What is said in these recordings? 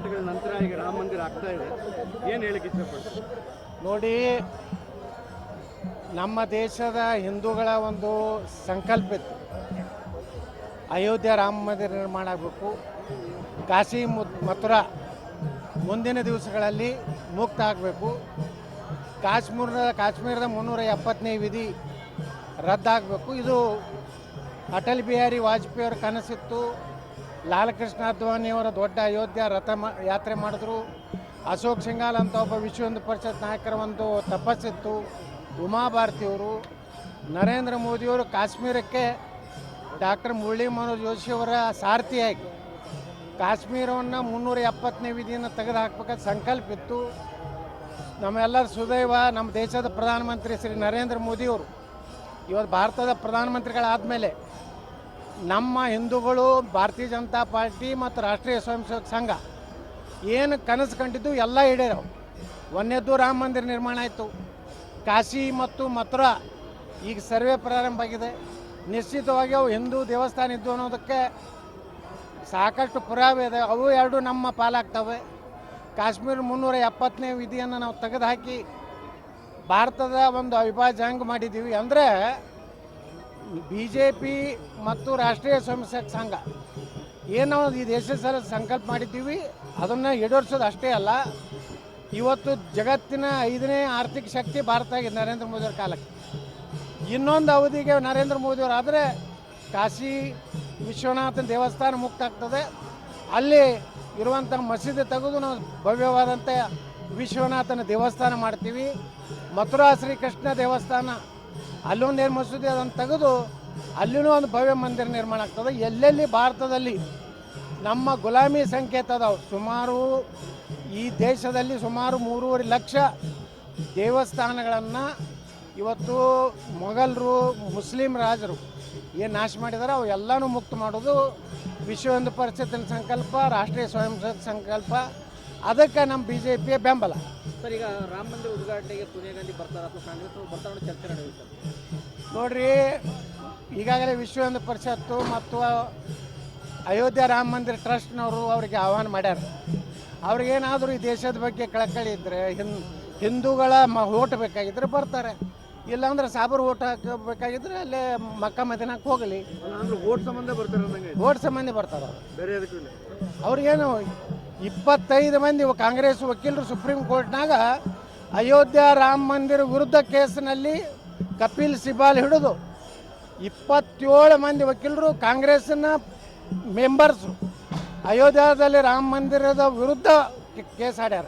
ಹೋರಾಟಗಳ ನಂತರ ಈಗ ರಾಮ ಮಂದಿರ ಆಗ್ತಾ ಇದೆ. ಏನು ಹೇಳಿಕ್ಕೆ ಇಷ್ಟಪಡ್ತೀವಿ ನೋಡಿ, ನಮ್ಮ ದೇಶದ ಹಿಂದೂಗಳ ಒಂದು ಸಂಕಲ್ಪ ಇತ್ತು. ಅಯೋಧ್ಯೆ ರಾಮ ಮಂದಿರ ನಿರ್ಮಾಣ ಆಗಬೇಕು. ಕಾಶಿ ಮಥುರಾ ಮುಂದಿನ ದಿವಸಗಳಲ್ಲಿ ಮುಕ್ತ ಆಗಬೇಕು. ಕಾಶ್ಮೀರದ ಕಾಶ್ಮೀರದ ಮುನ್ನೂರ ಎಪ್ಪತ್ತನೇ ವಿಧಿ ರದ್ದಾಗಬೇಕು. ಇದು ಅಟಲ್ ಬಿಹಾರಿ ವಾಜಪೇಯಿ ಅವರ ಕನಸಿತ್ತು. ಲಾಲಕೃಷ್ಣ ಅದ್ವಾನಿಯವರ ದೊಡ್ಡ ಅಯೋಧ್ಯ ರಥ ಯಾತ್ರೆ ಮಾಡಿದ್ರು. ಅಶೋಕ್ ಸಿಂಗಾಲ್ ಅಂತ ಒಬ್ಬ ವಿಶ್ವ ಹಿಂದೂ ಪರಿಷತ್ ನಾಯಕರ ಒಂದು ತಪಸ್ಸಿತ್ತು. ಉಮಾಭಾರತಿಯವರು ನರೇಂದ್ರ ಮೋದಿಯವರು ಕಾಶ್ಮೀರಕ್ಕೆ ಡಾಕ್ಟರ್ ಮುರಳಿ ಮನೋಜ್ ಜೋಶಿಯವರ ಸಾರಥಿಯಾಗಿ. ಕಾಶ್ಮೀರವನ್ನು ಮುನ್ನೂರ ಎಪ್ಪತ್ತನೇ ವಿಧಿಯನ್ನು ತೆಗೆದು ಹಾಕ್ಬೇಕಂತ ಸಂಕಲ್ಪ ಇತ್ತು. ನಮ್ಮೆಲ್ಲರ ಸುದೈವ, ನಮ್ಮ ದೇಶದ ಪ್ರಧಾನಮಂತ್ರಿ ಶ್ರೀ ನರೇಂದ್ರ ಮೋದಿಯವರು ಇವತ್ತು ಭಾರತದ ಪ್ರಧಾನಮಂತ್ರಿಗಳಾದಮೇಲೆ ನಮ್ಮ ಹಿಂದೂಗಳು, ಭಾರತೀಯ ಜನತಾ ಪಾರ್ಟಿ ಮತ್ತು ರಾಷ್ಟ್ರೀಯ ಸ್ವಯಂ ಸೇವಕ ಸಂಘ ಏನು ಕನಸು ಕಂಡಿದ್ದು ಎಲ್ಲ ಈಡೇರವು ಒಂದನೇದ್ದು ರಾಮ ಮಂದಿರ ನಿರ್ಮಾಣ ಆಯಿತು. ಕಾಶಿ ಮತ್ತು ಮಥುರಾ ಈಗ ಸರ್ವೆ ಪ್ರಾರಂಭ ಆಗಿದೆ. ನಿಶ್ಚಿತವಾಗಿ ಅವು ಹಿಂದೂ ದೇವಸ್ಥಾನ ಇದ್ದು ಅನ್ನೋದಕ್ಕೆ ಸಾಕಷ್ಟು ಪುರಾವೆ ಇದೆ. ಅವು ಎರಡು ನಮ್ಮ ಪಾಲಾಗ್ತವೆ. ಕಾಶ್ಮೀರ ಮುನ್ನೂರ ಎಪ್ಪತ್ತನೇ ವಿಧಿಯನ್ನು ನಾವು ತೆಗೆದುಹಾಕಿ ಭಾರತದ ಒಂದು ಅವಿಭಾಜ್ಯ ಹಂಗೆ ಮಾಡಿದ್ದೀವಿ. ಅಂದರೆ ಬಿ ಜೆ ಪಿ ಮತ್ತು ರಾಷ್ಟ್ರೀಯ ಸ್ವಯಂ ಸೇವಕ ಸಂಘ ಏನು ಈ ದೇಶ ಸಲ ಸಂಕಲ್ಪ ಮಾಡಿದ್ದೀವಿ. ಅದನ್ನು ಈಡೇರಿಸೋದು ಅಷ್ಟೇ ಅಲ್ಲ, ಇವತ್ತು ಜಗತ್ತಿನ ಐದನೇ ಆರ್ಥಿಕ ಶಕ್ತಿ ಭಾರತ ಆಗಿದೆ ನರೇಂದ್ರ ಮೋದಿಯವ್ರ ಕಾಲಕ್ಕೆ. ಇನ್ನೊಂದು ಅವಧಿಗೆ ನರೇಂದ್ರ ಮೋದಿಯವರು ಆದರೆ ಕಾಶಿ ವಿಶ್ವನಾಥನ ದೇವಸ್ಥಾನ ಮುಕ್ತ ಆಗ್ತದೆ ಅಲ್ಲಿ ಇರುವಂಥ ಮಸೀದಿ ತೆಗೆದು ನಾವು ಭವ್ಯವಾದಂತೆ ವಿಶ್ವನಾಥನ ದೇವಸ್ಥಾನ ಮಾಡ್ತೀವಿ. ಮಥುರಾ ಶ್ರೀಕೃಷ್ಣ ದೇವಸ್ಥಾನ ಅಲ್ಲೊಂದೇನು ಮಸೂದಿ ಅದನ್ನು ತೆಗೆದು ಅಲ್ಲಿನೂ ಒಂದು ಭವ್ಯ ಮಂದಿರ ನಿರ್ಮಾಣ ಆಗ್ತದೆ. ಎಲ್ಲೆಲ್ಲಿ ಭಾರತದಲ್ಲಿ ನಮ್ಮ ಗುಲಾಮಿ ಸಂಕೇತ ಅದಾವೆ, ಸುಮಾರು ಈ ದೇಶದಲ್ಲಿ ಸುಮಾರು ಮೂರುವರೆ ಲಕ್ಷ ದೇವಸ್ಥಾನಗಳನ್ನು ಇವತ್ತು ಮೊಘಲರು, ಮುಸ್ಲಿಂ ರಾಜರು ಏನು ನಾಶ ಮಾಡಿದಾರೆ, ಅವು ಎಲ್ಲನೂ ಮುಕ್ತ ಮಾಡೋದು ವಿಶ್ವ ಹಿಂದೂ ಪರಿಷತ್ತಿನ ಸಂಕಲ್ಪ, ರಾಷ್ಟ್ರೀಯ ಸ್ವಯಂ ಸಂಕಲ್ಪ ಅದಕ್ಕೆ ನಮ್ಮ ಬಿ ಜೆ ಪಿಯ ಬೆಂಬಲ. ಸರ್ ಈಗ ರಾಮ ಮಂದಿರ ಉದ್ಘಾಟನೆಗೆ ಸೋನಿಯಾ ಗಾಂಧಿ ಬರ್ತಾರೆ ಅಥವಾ ಕಾಂಗ್ರೆಸ್ ಅವರು ಬರ್ತಾರೆ ಅನ್ನೋ ಚರ್ಚೆ ನಡೆಯುತ್ತೆ. ನೋಡ್ರಿ ಈಗಾಗಲೇ ವಿಶ್ವ ಹಿಂದೂ ಪರಿಷತ್ತು ಮತ್ತು ಅಯೋಧ್ಯೆ ರಾಮ ಮಂದಿರ ಟ್ರಸ್ಟ್ನವರು ಅವರಿಗೆ ಆಹ್ವಾನ ಮಾಡ್ಯಾರ. ಅವ್ರಿಗೇನಾದರೂ ಈ ದೇಶದ ಬಗ್ಗೆ ಕಳಕಳಿ ಇದ್ದರೆ ಹಿಂ ಹಿಂದೂಗಳ ಮ ಓಟ್ ಬೇಕಾಗಿದ್ದರೆ ಬರ್ತಾರೆ. ಇಲ್ಲಾಂದ್ರೆ ಸಾಬರ್ ಓಟ್ ಹಾಕಬೇಕಾಗಿದ್ರೆ ಅಲ್ಲೇ ಮಕ್ಕ ಮದಿನಕ್ಕೆ ಹೋಗಲಿ. ಅಂದ್ರೆ ಓಟ್ ಸಂಬಂಧ ಬರ್ತಾರೆ ಓಟ್ ಸಂಬಂಧ ಬರ್ತಾರೆ ಅವರು. ಬೇರೆ ಅದಕ್ಕೂ ಇಲ್ಲ. ಅವ್ರಿಗೇನು ಇಪ್ಪತ್ತೈದು ಮಂದಿ ಕಾಂಗ್ರೆಸ್ ವಕೀಲರು ಸುಪ್ರೀಂ ಕೋರ್ಟ್ನಾಗ ಅಯೋಧ್ಯ ರಾಮ ಮಂದಿರ ವಿರುದ್ಧ ಕೇಸಿನಲ್ಲಿ ಕಪಿಲ್ ಸಿಬಾಲ್ ಹಿಡಿದು ಇಪ್ಪತ್ತೇಳು ಮಂದಿ ವಕೀಲರು ಕಾಂಗ್ರೆಸ್ನ ಮೆಂಬರ್ಸು ಅಯೋಧ್ಯದಲ್ಲಿ ರಾಮ ಮಂದಿರದ ವಿರುದ್ಧ ಕೇಸ್ ಆಡ್ಯಾರ.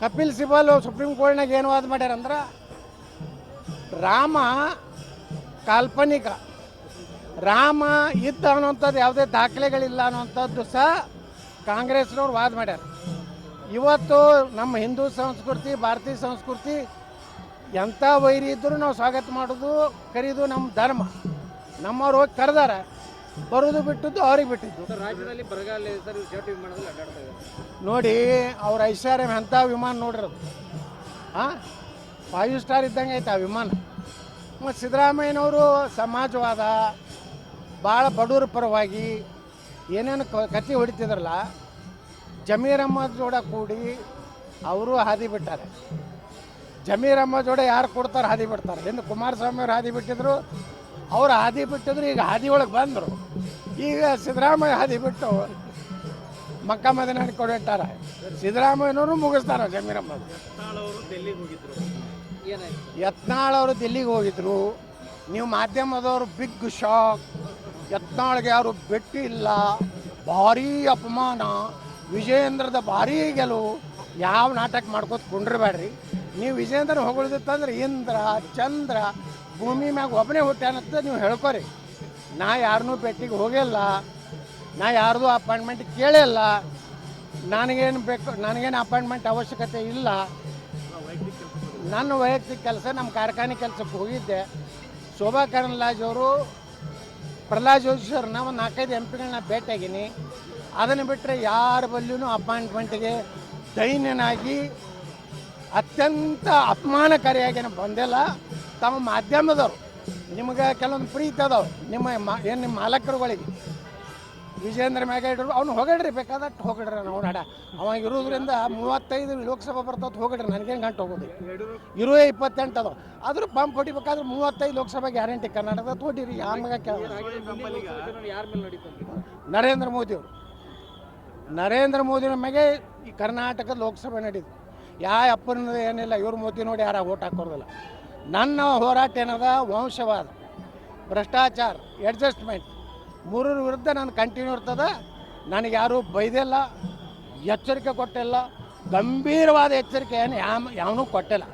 ಕಪಿಲ್ ಸಿಬಾಲ್ ಸುಪ್ರೀಂ ಕೋರ್ಟ್ನಾಗ ಏನು ವಾದ ಮಾಡ್ಯಾರ ಅಂದ್ರೆ, ರಾಮ ಕಾಲ್ಪನಿಕ, ರಾಮ ಇದ್ದ ಅನ್ನೋಂಥದ್ದು ಯಾವುದೇ ದಾಖಲೆಗಳಿಲ್ಲ ಅನ್ನೋಂಥದ್ದು ಸಹ ಕಾಂಗ್ರೆಸ್ನವ್ರು ವಾದ ಮಾಡ್ಯಾರ. ಇವತ್ತು ನಮ್ಮ ಹಿಂದೂ ಸಂಸ್ಕೃತಿ ಭಾರತೀಯ ಸಂಸ್ಕೃತಿ ಎಂಥ ವೈರಿ ಇದ್ದರೂ ನಾವು ಸ್ವಾಗತ ಮಾಡೋದು ಕರೀದು ನಮ್ಮ ಧರ್ಮ. ನಮ್ಮವ್ರು ಹೋಗಿ ಕರೆದಾರ ಬರೋದು ಬಿಟ್ಟಿದ್ದು ಅವ್ರಿಗೆ ಬಿಟ್ಟಿದ್ದು. ರಾಜ್ಯದಲ್ಲಿ ಬರಗಾಲ ನೋಡಿ ಅವ್ರ ಐಶ್ವರ್ಯ ಎಂಥ ವಿಮಾನ ನೋಡಿರೋದು ಹಾಂ ಫೈವ್ ಸ್ಟಾರ್ ಇದ್ದಂಗೆ ಐತೆ ಆ ವಿಮಾನ ಮತ್ತು ಸಿದ್ದರಾಮಯ್ಯನವರು ಸಮಾಜವಾದ ಭಾಳ ಬಡವರ ಪರವಾಗಿ ಏನೇನು ಕತ್ತಿ ಹೊಡಿತಿದ್ರಲ್ಲ, ಜಮೀರ್ ಅಹ್ಮದ್ ಜೋಡ ಕೂಡಿ ಅವರು ಹಾದಿ ಬಿಟ್ಟಾರೆ. ಜಮೀರ್ ಅಹ್ಮದ್ ಜೋಡ ಯಾರು ಕೊಡ್ತಾರೆ ಹಾದಿ ಬಿಡ್ತಾರೆ. ಹಿಂದೆ ಕುಮಾರಸ್ವಾಮಿ ಅವ್ರು ಹಾದಿ ಬಿಟ್ಟಿದ್ರು, ಅವ್ರು ಹಾದಿ ಬಿಟ್ಟಿದ್ರು, ಈಗ ಹಾದಿ ಒಳಗೆ ಬಂದರು. ಈಗ ಸಿದ್ದರಾಮಯ್ಯ ಹಾದಿ ಬಿಟ್ಟು ಮಕ್ಕ ಮದಿನಾಡಿ ಕೊಡಿಟ್ಟಾರ ಸಿದ್ದರಾಮಯ್ಯನವರು ಮುಗಿಸ್ತಾರ ಜಮೀರ್ ಅಹ್ಮದ್. ಯತ್ನಾಳ್ ಅವರು ದಿಲ್ಲಿಗೆ ಹೋಗಿದ್ರು. ನೀವು ಮಾಧ್ಯಮದವರು ಬಿಗ್ ಶಾಕ್ ಯತ್ನಾಳ್ಗೆ ಯಾರು ಬೆಟ್ಟಿ ಇಲ್ಲ ಭಾರೀ ಅಪಮಾನ. ವಿಜಯೇಂದ್ರದ ಭಾರೀ ಗೆಲುವು. ಯಾವ ನಾಟಕ ಮಾಡ್ಕೋತ ಕುಂಡ್ರಬೇಡ್ರಿ ನೀವು ವಿಜಯೇಂದ್ರ ಹೊಗಳಿದ್ರೆ ಇಂದ್ರ, ಚಂದ್ರ ಭೂಮಿ ಮ್ಯಾಗ ಒಬ್ಬನೇ ಹುಟ್ಟ್ಯಾನಂತ ನೀವು ಹೇಳ್ಕೊರಿ. ನಾ ಯಾರನ್ನೂ ಭೇಟಿಗೆ ಹೋಗಿಲ್ಲ. ನಾ ಯಾರ್ದು ಅಪಾಯಿಂಟ್ಮೆಂಟ್ ಕೇಳಿಲ್ಲ ನನಗೇನು ಬೇಕು, ನನಗೇನು ಅಪಾಯಿಂಟ್ಮೆಂಟ್ ಅವಶ್ಯಕತೆ ಇಲ್ಲ. ನನ್ನ ವೈಯಕ್ತಿಕ ಕೆಲಸ ನಮ್ಮ ಕಾರ್ಖಾನೆ ಕೆಲಸಕ್ಕೆ ಹೋಗಿದ್ದೆ. ಶೋಭಾ ಕರಂದ್ಲಾಜ್ ಅವರು ಪ್ರಹ್ಲಾದ್ ಜೋಶಿ ಅವ್ರನ್ನ ಒಂದು ನಾಲ್ಕೈದು ಎಂ ಪಿಗಳನ್ನ ಭೇಟಿಯಾಗೀನಿ. ಅದನ್ನು ಬಿಟ್ಟರೆ ಯಾರ ಬಲ್ಲಿಯೂ ಅಪಾಯಿಂಟ್ಮೆಂಟ್ಗೆ ದೈನ್ಯನಾಗಿ ಅತ್ಯಂತ ಅಪಮಾನಕಾರಿಯಾಗಿ ಬಂದಿಲ್ಲ. ತಮ್ಮ ಮಾಧ್ಯಮದವರು, ನಿಮಗೆ ಕೆಲವೊಂದು ಪ್ರೀತಿ ಅದಾವೆ. ನಿಮ್ಮ ಏನು ನಿಮ್ಮ ಮಾಲಕರುಗಳಿಗೆ. ವಿಜೇಂದ್ರ ಮ್ಯಾಗ ಇಡ್ರು ಅವ್ನು ಹೋಗಡ್ರಿ ಬೇಕಾದಟ್ಟು ಹೋಗಿಡ್ರಿ ನಾವು ನಡ. ಅವ ಇರೋದ್ರಿಂದ ಮೂವತ್ತೈದು ಲೋಕಸಭಾ ಬರ್ತದ ಹೋಗಡ್ರಿ ನನಗೇನು ಗಂಟು ಹೋಗೋದು? ಇರೋ ಇಪ್ಪತ್ತೆಂಟು ಅದು ಆದ್ರೂ ಪಂಪ್ ಹೊಡಿಬೇಕಾದ್ರೆ ಮೂವತ್ತೈದು ಲೋಕಸಭಾ ಗ್ಯಾರಂಟಿ ಕರ್ನಾಟಕದ ತೋಟಿರಿ ಕೇಳ ಯಾರ ನಡೀತು ಅಂತ ನರೇಂದ್ರ ಮೋದಿಯವರು ನರೇಂದ್ರ ಮೋದಿ ಮ್ಯಾಗೆ ಈ ಕರ್ನಾಟಕ ಲೋಕಸಭೆ ನಡೀತು. ಯಾ ಅಪ್ಪನ ಏನಿಲ್ಲ, ಇವ್ರ ಮೋದಿ ನೋಡಿ ಯಾರ ಓಟ್ ಹಾಕೋದಿಲ್ಲ. ನನ್ನ ಹೋರಾಟ ಏನದ, ವಂಶವಾದ, ಭ್ರಷ್ಟಾಚಾರ ಅಡ್ಜಸ್ಟ್ಮೆಂಟ್ ಮೂರರ ವಿರುದ್ಧ ನಾನು ಕಂಟಿನ್ಯೂ ಇರ್ತದೆ. ನನಗೆ ಯಾರೂ ಬೈದಿಲ್ಲ ಎಚ್ಚರಿಕೆ ಕೊಟ್ಟಿಲ್ಲ ಗಂಭೀರವಾದ ಎಚ್ಚರಿಕೆ ಏನು ಯಾವ ಯಾವನೂ ಕೊಟ್ಟಿಲ್ಲ.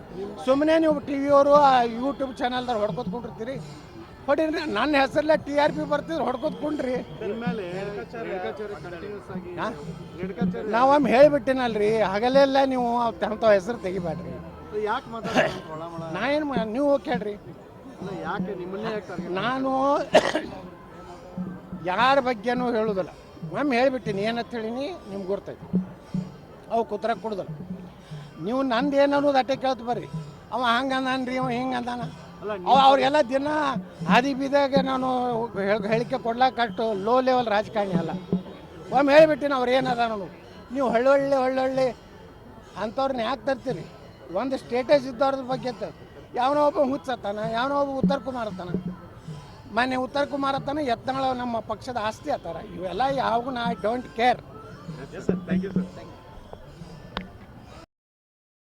ಸುಮ್ಮನೆ ನೀವು ಟಿ ವಿಯವರು ಯೂಟ್ಯೂಬ್ ಚಾನಲ್ದಾಗ ಹೊಡ್ಕೊತ್ಕೊಂಡಿರ್ತೀರಿ. ಹೊಡಿರಿ ನನ್ನ ಹೆಸರಲ್ಲೇ ಟಿ ಆರ್ ಪಿ ಬರ್ತಿದ್ರೆ ಹೊಡ್ಕೊತ್ಕೊಂಡ್ರಿ? ನಾವೊಮ್ಮೆ ಹೇಳಿಬಿಟ್ಟಿನಲ್ರಿ ಹಗಲೆಲ್ಲ ನೀವು ಅಂಥವ್ ಹೆಸರು ತೆಗಿಬೇಡ್ರಿ. ನಾ ಏನು ನೀವು ಕೇಳ್ರಿ. ನಾನು ಯಾರ ಬಗ್ಗೆನೂ ಹೇಳುವುದಿಲ್ಲ ಒಮ್ಮೆ ಹೇಳ್ಬಿಟ್ಟಿನಿ ಏನಂತ ಹೇಳಿನಿ ನಿಮ್ಗೆ ಗೊತ್ತೈತಿ ಅವು ಕುತ್ರ ಕೊಡುದಿಲ್ಲ. ನೀವು ನಂದು ಏನು ಅನ್ನೋದು ಅಟ್ಟೆ ಕೇಳ್ತು ಬರ್ರಿ. ಅವ ಹಂಗೆ ಅಂದಾನ್ರಿ ಅವ ಹಿಂಗೆ ಅಂದಾನ ಅವ ಅವ್ರಿಗೆಲ್ಲ ದಿನ ಹಾದಿ ಬೀದಾಗ ನಾನು ಹೇಳ್- ಹೇಳಿಕೆ ಕೊಡ್ಲಾಕ ಅಷ್ಟು ಲೋ ಲೆವೆಲ್ ರಾಜಕಾರಣಿ ಅಲ್ಲ. ಒಮ್ಮೆ ಹೇಳಿಬಿಟ್ಟಿನಿ ಅವ್ರು ಏನದ ನಾನು ನೀವು ಹಳ್ಳೊಳ್ಳಿ ಒಳ್ಳೊಳ್ಳೆ ಅಂಥವ್ರನ್ನ ಯಾಕೆ ತರ್ತೀರಿ? ಒಂದು ಸ್ಟೇಟಸ್ ಇದ್ದವ್ರದ ಬಗ್ಗೆ ಅಂತ ಯಾವನೋ ಒಬ್ಬ ಹುಚ್ಚತ್ತಾನ ಯಾವನೋ ಒಬ್ಬ ಉತ್ತರ ಕುಮಾರ್ ಅತ್ತಾನ ಮೊನ್ನೆ ಉತ್ತರ ಕುಮಾರ್ ಅತ್ತಾನ ಯತ್ನಾಳ ನಮ್ಮ ಪಕ್ಷದ ಆಸ್ತಿ ಆತರ ಇವೆಲ್ಲ ಯಾವಾಗೂ ಐ ಡೋಂಟ್ ಕೇರ್